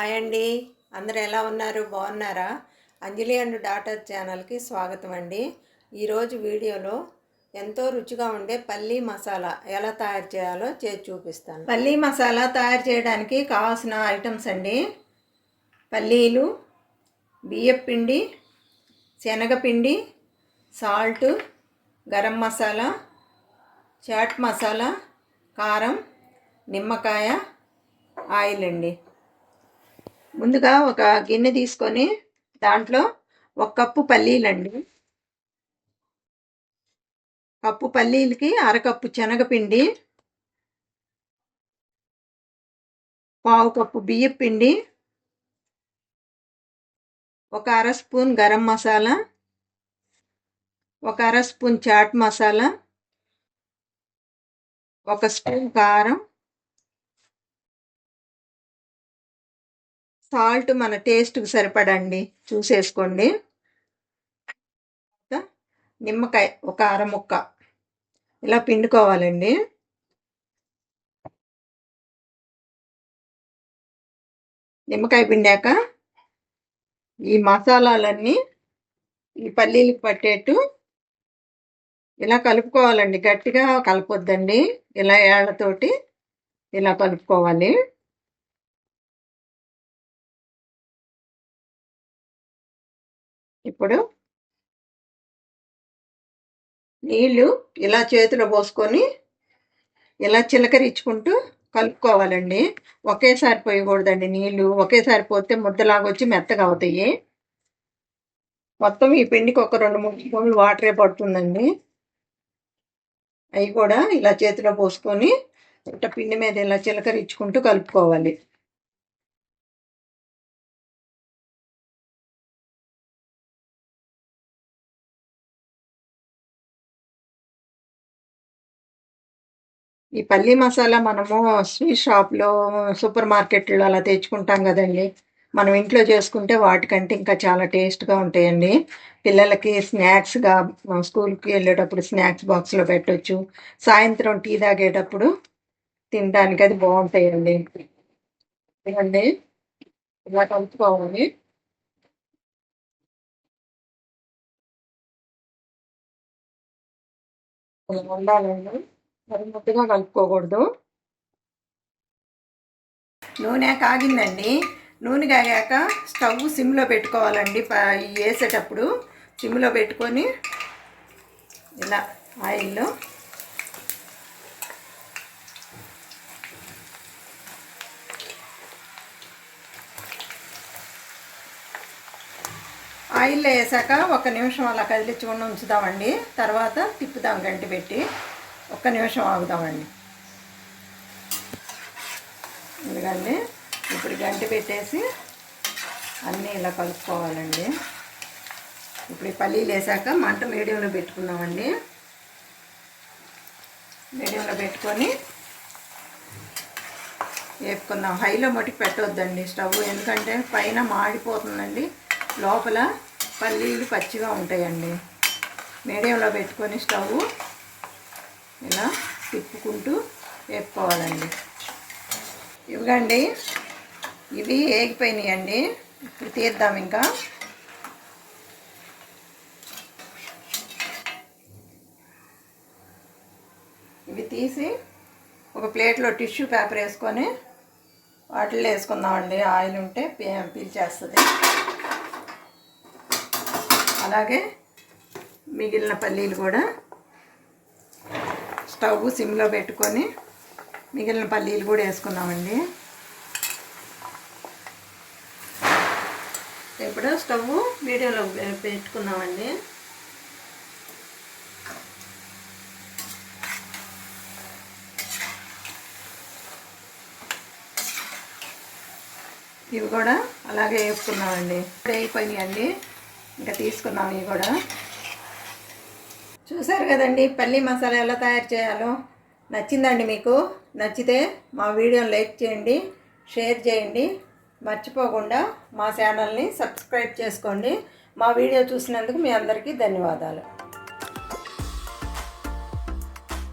Hi అండి. అందరు ఎలా ఉన్నారు? బాగున్నారా? అంజలి అండ్ డాటర్ ఛానల్కి స్వాగతం అండి. ఈరోజు వీడియోలో ఎంతో రుచిగా ఉండే పల్లీ మసాలా ఎలా తయారు చేయాలో చేసి చూపిస్తాను. పల్లీ మసాలా తయారు చేయడానికి కావాల్సిన ఐటమ్స్ అండి. పల్లీలు బియ్యపిండి శనగపిండి సాల్ట్ గరం మసాలా చాట్ మసాలా కారం నిమ్మకాయ ఆయిల్ అండి. ముందుగా ఒక గిన్నె తీసుకొని దాంట్లో ఒక కప్పు పల్లీలండి. కప్పు పల్లీలకి అరకప్పు శనగపిండి పావు కప్పు బియ్యం పిండి ఒక అర స్పూన్ గరం మసాలా ఒక అర స్పూన్ చాట్ మసాలా ఒక స్పూన్ కారం సాల్ట్ మన టేస్ట్కి సరిపడండి. చూసేసుకోండి. నిమ్మకాయ ఒక అర ముక్క. ఇలా పిండుకోవాలండి. నిమ్మకాయ పిండాక ఈ మసాలాలన్నీ ఈ పల్లీలకు పట్టేట్టు ఇలా కలుపుకోవాలండి. గట్టిగా కలపొద్దండి. ఇలా ఏళ్ళతోటి ఇలా కలుపుకోవాలి. ఇప్పుడు నీళ్ళు ఇలా చేతిలో పోసుకొని ఇలా చిలకరించుకుంటూ కలుపుకోవాలండి. ఒకేసారి పోయకూడదండి నీళ్ళు. ఒకేసారి పోతే ముద్దలాగా వచ్చి మెత్తగా అవుతాయి. మొత్తం ఈ పిండికి ఒక రెండు మూడు స్పూన్లు వాటరే పడుతుందండి. అవి కూడా ఇలా చేతిలో పోసుకొని ఇట్ట పిండి మీద ఇలా చిలకరించుకుంటూ కలుపుకోవాలి. ఈ పల్లీ మసాలా మనము స్వీట్ షాప్లో సూపర్ మార్కెట్లో అలా తెచ్చుకుంటాం కదండి. మనం ఇంట్లో చేసుకుంటే వాటికంటే ఇంకా చాలా టేస్ట్గా ఉంటాయండి. పిల్లలకి స్నాక్స్గా స్కూల్కి వెళ్ళేటప్పుడు స్నాక్స్ బాక్స్లో పెట్టవచ్చు సాయంత్రం టీ తాగేటప్పుడు తినడానికి అది బాగుంటాయండి. ఇవ్వండి ఇలా కలుపుకోవాలి. ఉండాలండి. మరి ముద్దగా కలుపుకోకూడదు. నూనె కాగిందండి. నూనె కాగాక స్టవ్ సిమ్లో పెట్టుకోవాలండి వేసేటప్పుడు. సిమ్లో పెట్టుకొని ఇలా ఆయిల్లో ఆయిల్లో వేసాక ఒక నిమిషం అలా కదిలించుకొని ఉంచుదామండి. తర్వాత తిప్పుదాం గంటి పెట్టి. ఒక్క నిమిషం ఆగుదామండి. ఎందుకండి ఇప్పుడు గంటి పెట్టేసి అన్నీ ఇలా కలుపుకోవాలండి. ఇప్పుడు ఈ పల్లీలు వేసాక మంట మీడియంలో పెట్టుకుందామండి. మీడియంలో పెట్టుకొని వేపుకుందాం. హైలో మటుకు పెట్టవద్దండి స్టవ్ ఎందుకంటే పైన మాడిపోతుందండి. లోపల పల్లీలు పచ్చిగా ఉంటాయండి. మీడియంలో పెట్టుకొని స్టవ్ ఇలా తిప్పుకుంటూ వేపుకోవాలండి. ఇవ్వండి ఇవి ఏగిపోయినాయండి. ఇప్పుడు తీద్దాం ఇంకా. ఇవి తీసి ఒక ప్లేట్లో టిష్యూ పేపర్ వేసుకొని వాటిల్లో వేసుకుందామండి. ఆయిల్ ఉంటే పీల్చేస్తుంది. అలాగే మిగిలిన పల్లీలు కూడా స్టవ్ సిమ్లో పెట్టుకొని మిగిలిన పల్లీలు కూడా వేసుకున్నామండి ఇప్పుడు స్టవ్ మీడియంలో పెట్టుకున్నామండి ఇవి కూడా అలాగే వేసుకున్నామండి అయిపోయినాయండి ఇంకా తీసుకున్నాం ఇవి కూడా. చూసారు కదండి పల్లీ మసాలా ఎలా తయారు చేయాలో? నచ్చిందండి మీకు? నచ్చితే మా వీడియోని లైక్ చేయండి షేర్ చేయండి. మర్చిపోకుండా మా ఛానల్ని సబ్స్క్రైబ్ చేసుకోండి. మా వీడియో చూసినందుకు మీ అందరికీ ధన్యవాదాలు.